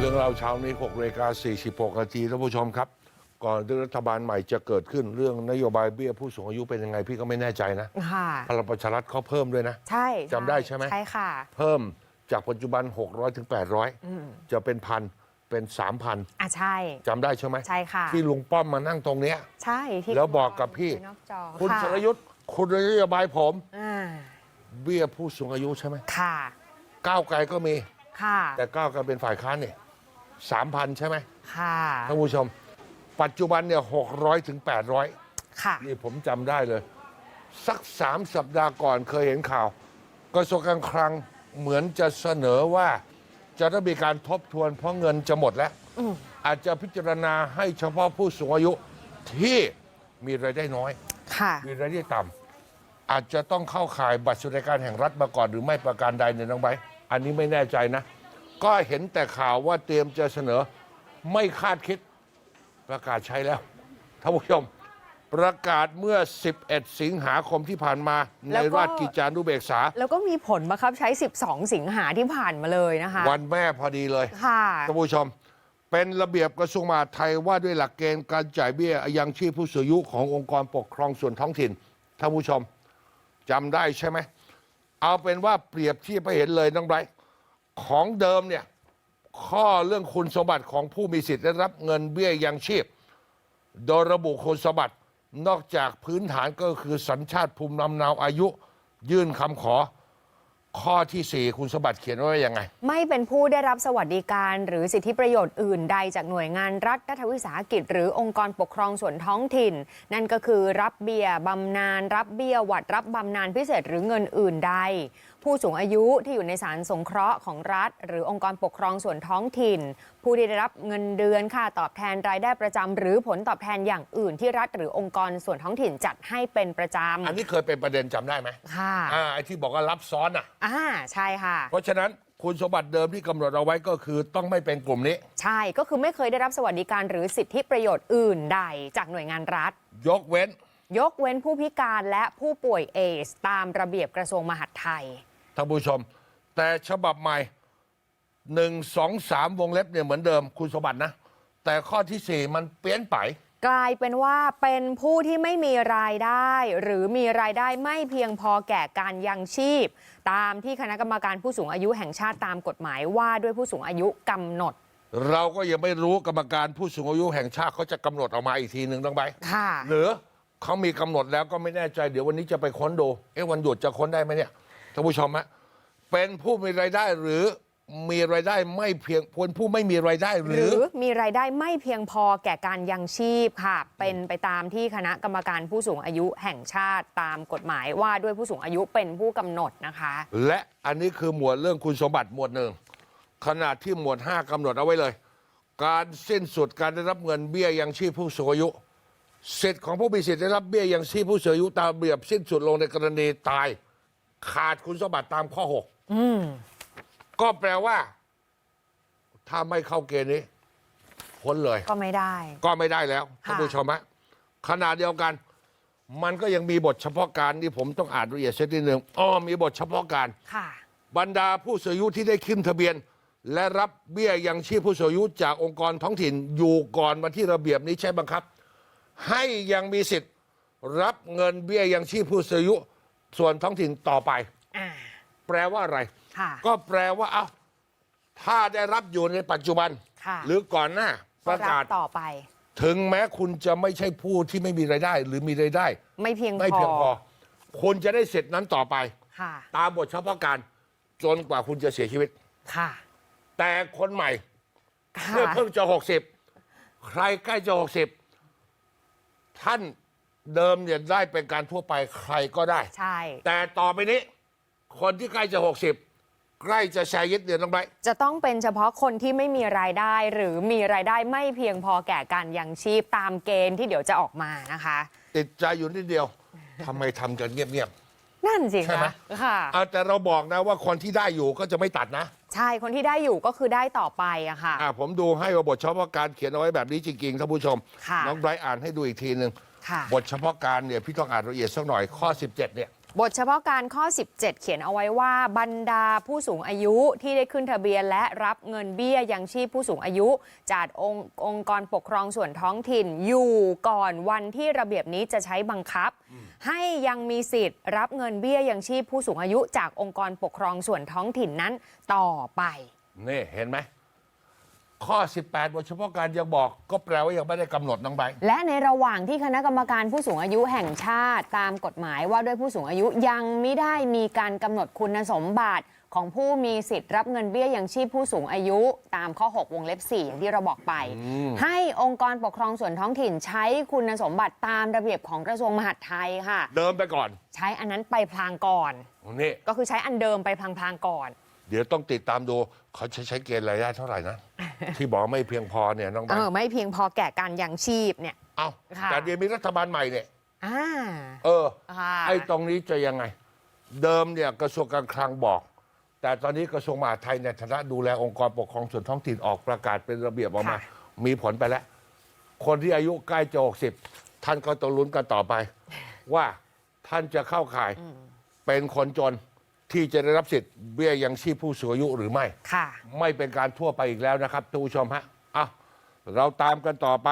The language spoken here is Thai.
เรื่องเราวเช้านี้6เรกา46นาทีท่านผู้ชมครับ ก่อนที่รัฐบาลใหม่จะเกิดขึ้นเรื่องนโยบายเบี้ยผู้สูงอายุเป็นยังไงพี่ก็ไม่แน่ใจนะ ค่ะพลังประชารัฐเขาเพิ่มด้วยนะ ใช่จำได้ใช่ไหม ใช่ค่ะ เพิ่มจากปัจจุบัน 600ถึง800 จะเป็นพันเป็น 3,000อะใช่ จำได้ใช่ไหมใช่ค่ะ ที่ลุงป้อมมานั่งตรงเนี้ย ใช่ที่แล้วบอกกับพี่ นอกจอคุณะสรยุทธ์คุณนโยบายผม อ่าเบี้ยผู้สูงอายุใช่ไหมค่ะ ก้าวไกลก็มี ค่ะ แต่ก้าวไกลเป็นฝ่ายค้านเนี่ย สามพันใช่ไหมค่ะ ท่านผู้ชม ปัจจุบันเนี่ยหกร้อยถึงแปดร้อยค่ะนี่ผมจำได้เลย สักสามสัปดาห์ก่อนเคยเห็นข่าวกระทรวงการคลังเหมือนจะเสนอว่า จะต้องมีการทบทวนเพราะเงินจะหมดแล้ว อืมอาจจะพิจารณาให้เฉพาะผู้สูงอายุที่มีรายได้น้อย ค่ะ มีรายได้ต่ำอาจจะต้องเข้าข่ายบัตรสวัสดิการแห่งรัฐมาก่อนหรือไม่ประการใดเนี่ยน้องใบร์ทอันนี้ไม่แน่ใจนะ ก็เห็นแต่ข่าวว่าเตรียมจะเสนอไม่คาดคิดประกาศใช้แล้วท่านผู้ชม ประกาศเมื่อ 11 สิงหาคมที่ผ่านมาแล้ในวก็ ราชกิจจานุเบกษา แล้วก็มีผลบังคับใช้ 12 สิงหาที่ผ่านมาเลยนะคะ วันแม่พอดีเลย ค่ะ ท่านผู้ชม เป็นระเบียบกระทรวงมหาดไทยว่าด้วยหลักเกณฑ์การจ่ายเบี้ยยังชีพผู้สูงอายุขององค์กรปกครองส่วนท้องถิ่นท่านผู้ชมจำได้ใช่ไหม เอาเป็นว่าเปรียบเทียบไปเห็นเลยน้องไบรท์ ของเดิมเนี่ยข้อเรื่องคุณสมบัติของผู้มีสิทธิ์ได้รับเงินเบี้ยยังชีพ โดยระบุคุณสมบัตินอกจากพื้นฐานก็คือสัญชาติภูมิลำเนาอายุ ยื่นคำขอ ข้อที่สี่คุณสมบัติเขียนไว้ว่ายังไง ไม่เป็นผู้ได้รับสวัสดิการหรือสิทธิประโยชน์อื่นใดจากหน่วยงานรัฐรัฐวิสาหกิจ หรือองค์กรปกครองส่วนท้องถิ่น นั่นก็คือรับเบี้ยบำนาญรับเบี้ยหวัดรับบำนาญพิเศษหรือเงินอื่นใดผู้สูงอายุที่อยู่ในสารสงเคราะห์ของรัฐ หรือองค์กรปกครองส่วนท้องถิ่น ผู้ที่ได้รับเงินเดือนค่าตอบแทนรายได้ประจำหรือผลตอบแทนอย่างอื่นที่รัฐหรือองค์กรส่วนท้องถิ่นจัดให้เป็นประจอันนี้เคยเป็นประเด็นจำได้ไหมำค่ะอ่าไอ้ที่บอกว่ารับซ้อนอะอ่าใช่ค่ะ เพราะฉะนั้นคุณสมบัติเดิมที่กำหนดเอาไว้ก็คือต้องไม่เป็นกลุ่มนี้ ใช่ก็คือไม่เคยได้รับสวัสดิการหรือสิทธิประโยชน์อื่นใดจากหน่วยงานรัฐ ยกเว้น ยกเว้นผู้พิการและผู้ป่วยเอส ตามระเบียบกระทรวงมหาดไทย ท่านผู้ชม แต่ฉบับใหม่หนึ่งสองสามวงเล็บเนี่ยเหมือนเดิมคุณสมบัตินะ แต่ข้อที่สี่มันเปลี่ยนไป กลายเป็นว่าเป็นผู้ที่ไม่มีรายได้ หรือมีรายได้ไม่เพียงพอแก่การยังชีพ ตามที่คณะกรรมการผู้สูงอายุแห่งชาติตามกฎหมายว่าด้วยผู้สูงอายุกำหนด เราก็ยังไม่รู้กรรมการผู้สูงอายุแห่งชาติเขาจะกำหนดออกมาอีกทีหนึ่งต้องไปค่ะ หรือเขามีกำหนดแล้วก็ไม่แน่ใจเดี๋ยววันนี้จะไปค้นดูเอ๊ะวันหยุดจะค้นได้ไหมเนี่ย ท่านผู้ชมฮะเป็นผู้มีรายได้หรือมีรายได้ไม่เพียงคนผู้ไม่มีรายได้หหรืรือ อมีรายได้ไม่เพียงพอแก่การยังชีพค่ะ เป็นไปตามที่คณะกรรมการผู้สูงอายุแห่งชาติตามกฎหมายว่าด้วยผู้สูงอายุเป็นผู้กำหนดนะคะ และอันนี้คือหมวดเรื่องคุณสมบัติหมวดหนึ่งขณะที่หมวด 5กำหนดเอาไว้เลย การสิ้นสุดการได้รับเงินเบี้ยยังชีพผู้สูงอายุสิทธิ์ของผู้มีสิทธิ์ได้รับเบี้ยยังชีพผู้สูงอายุตามระเบียบสิ้นสุดลงในกรณีตาย ขาดคุณสมบัติตามข้ออืม6ก็แปลว่า ถ้าไม่เข้าเกณฑ์นี้พ้นเลย ก็ไม่ได้ ก็ไม่ได้แล้วค่ะท่านผู้ชมฮะขณะเดียวกัน มันก็ยังมีบทเฉพาะการที่ผมต้องอ่านละเอียดสักนิดหนึ่งอ๋อมีบทเฉพาะการค่ะบรรดาผู้สูงอายุที่ได้ขึ้นทะเบียน และรับเบี้ยยังชีพผู้สูงอายุจากองค์กรท้องถิ่นอยู่ก่อนวันที่ระเบียบนี้ใช้บังคับ ให้ยังมีสิทธิ์ รับเงินเบี้ยยังชีพผู้สูงอายุ ส่วนท้องถิ่นต่อไป อ่าแปลว่าอะไร ค่ะ ก็แปลว่าเอาถ้าได้รับอยู่ในปัจจุบัน ค่ะ หรือก่อนหน้าประกาศ ต่อไป ถึงแม้คุณจะไม่ใช่ผู้ที่ไม่มีรายได้ หรือมีรายได้ ไม่เพียงไม่พอเพียงพอ คุณจะได้สิทธิ์นั้นต่อไป ค่ะ ตามบทเฉพาะการจนกว่าคุณจะเสียชีวิต ค่ะแต่คนใหม่ค่ะ เมื่อเพิ่งจะหกสิบใครใกล้จะหกสิบท่าน เดิมเนี่ยได้เป็นการทั่วไปใครก็ได้ ใช่ แต่ต่อไปนี้ คนที่ใกล้จะหกสิบใกล้จะชายึดเดือนต้องไป จะต้องเป็นเฉพาะคนที่ไม่มีรายได้หรือมีรายได้ไม่เพียงพอแก่การยังชีพตามเกณฑ์ที่เดี๋ยวจะออกมานะคะ ติดใจอยู่นิดเดียวทำไมทำกันเงียบ นั่นสิใช่ไหม คะค่ะ ๆเอาแต่เราบอกนะว่าคนที่ได้อยู่ก็จะไม่ตัดนะใช่คนที่ได้อยู่ก็คือได้ต่อไปอะค่ะ อ่าผมดูให้ว่าบทเฉพาะการเขียนเอาไว้แบบนี้จริงๆท่านผู้ชม ค่ะ น้องไบรท์อ่านให้ดูอีกทีหนึ่ง ค่ะ บทเฉพาะการเนี่ยพี่ต้องอ่านละเอียดสักหน่อยข้อ 17เนี่ย บทเฉพาะการข้อ 17 เขียนเอาไว้ว่า บรรดาผู้สูงอายุที่ได้ขึ้นทะเบียนและรับเงินเบี้ยยังชีพผู้สูงอายุ จากองค์องค์กรปกครองส่วนท้องถิ่นอยู่ก่อนวันที่ระเบียบนี้จะใช้บังคับ ให้ยังมีสิทธิ์ รับเงินเบี้ยยังชีพผู้สูงอายุ จากองค์กรปกครองส่วนท้องถิ่นนั้นต่อไป นี่เห็นไหม ข้อ 18บทเฉพาะการยังบอกก็แปลว่ายังไม่ได้กำหนดน้องใบและในระหว่างที่คณะกรรมการผู้สูงอายุแห่งชาติ ตามกฎหมายว่าด้วยผู้สูงอายุยังไม่ได้มีการกำหนดคุณสมบัติของผู้มีสิทธิ์รับเงินเบี้ยยังชีพผู้สูงอายุ ตามข้อ 6 วงเล็บ4อย่างที่เราบอกไป ให้องค์กรปกครองส่วนท้องถิ่นใช้คุณสมบัติตามระเบียบของกระทรวงมหาดไทยค่ะ เดิมไปก่อนใช้อันนั้นไปพลางก่อน นี่ ก็คือใช้อันเดิมไปพลางๆก่อน เดี๋ยวต้องติดตามดูเขาจะใช้เกณฑ์รายได้เท่าไหร่นะ ที่บอกไม่เพียงพอเนี่ยน้องใบเออไม่เพียงพอแก่การยังชีพเนี่ย เอ้าค่ะ แต่เดี๋ยวมีรัฐบาลใหม่เนี่ยอ่าเออ ค่ะไอ้ตรงนี้จะยังไง เดิมเนี่ยกระทรวงการคลังบอก แต่ตอนนี้กระทรวงมหาดไทยในฐานะดูแลองค์กรปกครองส่วนท้องถิ่นออกประกาศเป็นระเบียบออกมาค่ะมีผลไปแล้ว คนที่อายุใกล้จะ60ท่านก็ต้องลุ้นกันต่อไป ว่าท่านจะเข้าข่ายเป็นคนจน ที่จะได้รับสิทธิ์เบี้ยยังชีพผู้สูงอายุหรือไม่ ค่ะ ไม่เป็นการทั่วไปอีกแล้วนะครับท่านผู้ชมฮะอะเราตามกันต่อไป